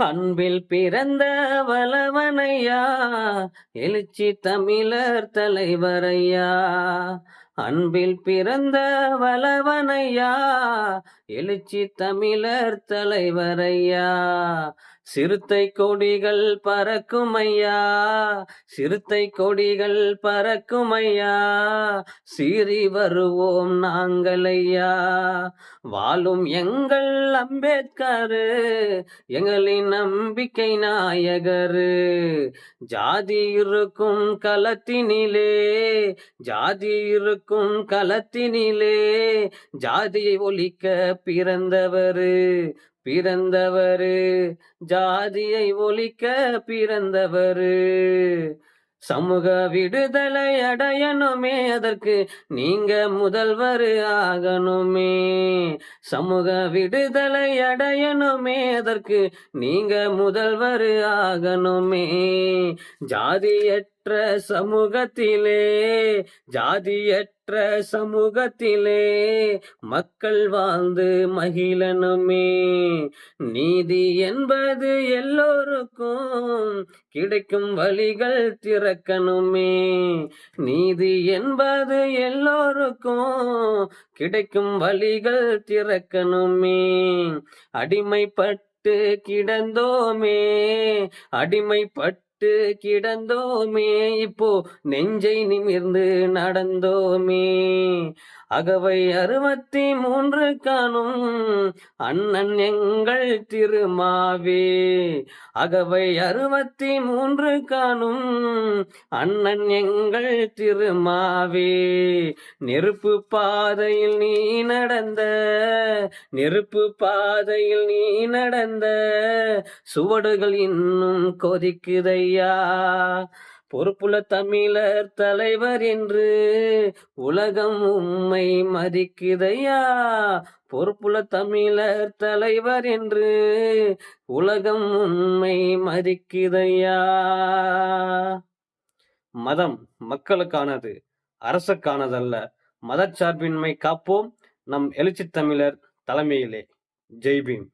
அன்பில் பிறந்த வளவனையா எழுச்சி தமிழர் தலைவரையா. அன்பில் பிறந்த வளவனையா எழுச்சி தமிழர் தலைவரையா. சிறுத்தை கொடிகள் பறக்குமையா சிறுத்தை கொடிகள் பறக்குமையா சீறி வருவோம் நாங்களையா வாழும் எங்கள் அம்பேத்கரு எங்களின் நம்பிக்கை நாயகரு. ஜாதி இருக்கும் களத்தினிலே ஜாதி இருக்கும் களத்தினிலே ஜாதியை ஒழிக்க பிறந்தவரு. பிறந்தவரு. ஜாதியை ஒழிக்க பிறந்தவரு. சமூக விடுதலை அடையணுமே அதற்கு நீங்க முதல்வர் ஆகணுமே. சமூக விடுதலை அடையணுமே அதற்கு நீங்க முதல்வர் ஆகணுமே. ஜாதியற்ற சமூகத்திலே ஜாதியற்ற சமூகத்திலே மக்கள் வாழ்ந்து மகிழனுமே நீதி என்பது எல்லோருக்கும் கிடைக்கும் வழிகள் திறக்கணுமே. நீதி என்பது எல்லோருக்கும் கிடைக்கும் வழிகள் திறக்கணுமே. அடிமைப்பட்டு கிடந்தோமே அடிமைப்பட்டு பட்டு கிடந்தோமே இப்போ நெஞ்சை நிமிர்ந்து நடந்தோமே. அகவை அறுபத்தி மூன்று காணும் அண்ணன் எங்கள் திருமாவே. அகவை அறுபத்தி மூன்று காணும் அண்ணன் எங்கள் திருமாவே. நெருப்பு பாதையில் நீ நடந்த நெருப்பு பாதையில் நீ நடந்த சுவடுகள் இன்னும் கொதிக்குதை ஐயா பொறுப்புல தமிழர் தலைவர் என்று உலகம் உம்மை மதிக்குதையா? பொறுப்புல தமிழர் தலைவர் என்று உலகம் உண்மை மதிக்குதையா? மதம் மக்களுக்கானது அரசுக்கானதல்ல. மதச்சார்பின்மை காப்போம் நம் எழுச்சி தமிழர் தலைமையிலே. ஜெய்பீம்